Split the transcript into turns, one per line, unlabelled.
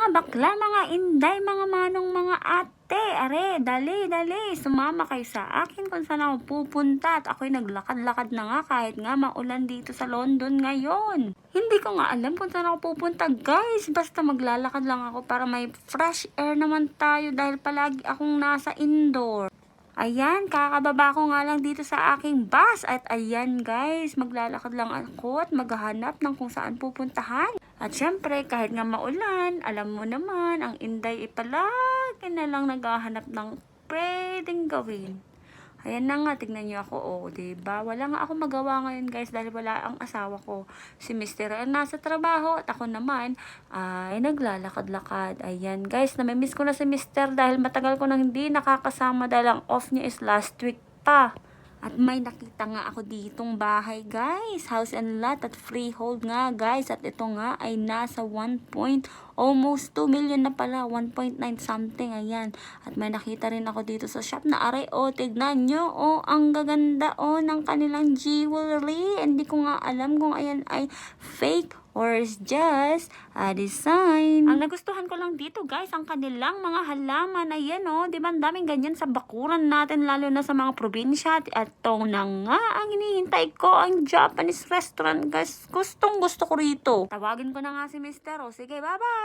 mga bakla, mga inday, mga manong, mga ate, are, dali, dali, sumama kayo sa akin kung saan ako pupunta at ako'y naglakad-lakad na nga kahit nga maulan dito sa London ngayon. Hindi ko nga alam kung saan ako pupunta guys, basta maglalakad lang ako para may fresh air naman tayo dahil palagi akong nasa indoor. Ayan, kakababa ko nga lang dito sa aking bus. At ayan guys, maglalakad lang ako at maghahanap ng kung saan pupuntahan. At syempre, kahit nga maulan, alam mo naman, ang inday ipalagi na lang naghahanap ng pwedeng gawin. Ayan na nga, tignan niyo ako, oh, diba? Wala nga ako magawa ngayon, guys, dahil wala ang asawa ko. Si Mr. ay nasa trabaho, at ako naman, ay naglalakad-lakad. Ayan, guys, namimiss ko na si Mr. dahil matagal ko nang hindi nakakasama dahil ang off niya is last week pa. At may nakita nga ako ditong bahay, guys. House and lot at freehold nga, guys. At ito nga ay nasa 1 point, almost 2 million na pala. 1.9 something, ayan. At may nakita rin ako dito sa shop na aray, oh, tignan nyo, oh, ang gaganda, oh, ng kanilang jewelry. Hindi ko nga alam kung ayan ay fake or is just a design. Ang nagustuhan ko lang dito guys, ang kanilang mga halaman. Ayan o, oh, di ba ang daming ganyan sa bakuran natin, lalo na sa mga probinsya. At ito na nga, ang hinihintay ko, ang Japanese restaurant guys. Gustong gusto ko rito. Tawagin ko na nga si Mr. O. Sige, bye-bye!